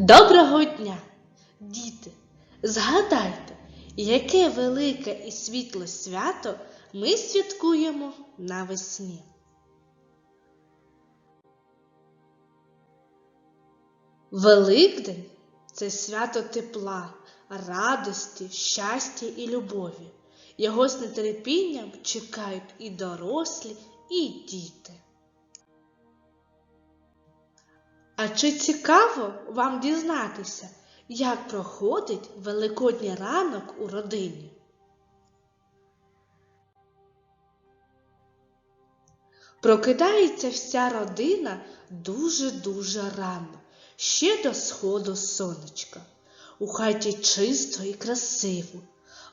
Доброго дня, діти! Згадайте, яке велике і світле свято ми святкуємо навесні. Великдень це свято тепла, радості, щастя і любові. Його з нетерпінням чекають і дорослі, і діти. А чи цікаво вам дізнатися, як проходить Великодній ранок у родині? Прокидається вся родина дуже-дуже рано, ще до сходу сонечка. У хаті чисто і красиво,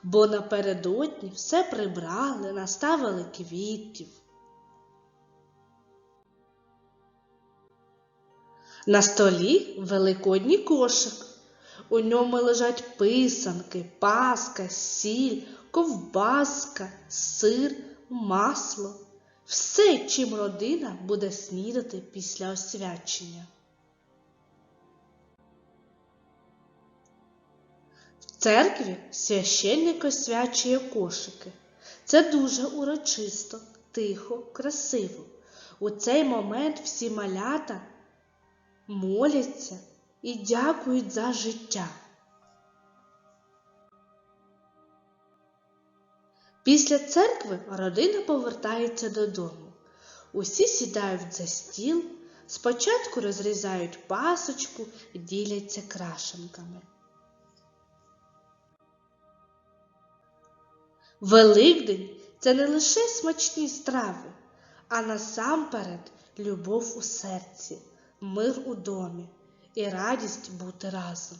бо напередодні все прибрали, наставили квітів. На столі великодній кошик. У ньому лежать писанки, паска, сіль, ковбаска, сир, масло. Все, чим родина буде снідати після освячення. В церкві священник освячує кошики. Це дуже урочисто, тихо, красиво. У цей момент всі малята моляться і дякують за життя. Після церкви родина повертається додому. Усі сідають за стіл, спочатку розрізають пасочку і діляться крашенками. Великдень це не лише смачні страви, а насамперед любов у серці мир у домі і радість бути разом.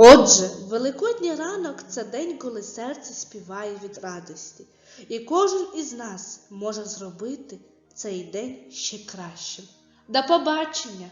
Отже, Великодній ранок це день, коли серце співає від радості, і кожен із нас може зробити цей день ще кращим. До побачення!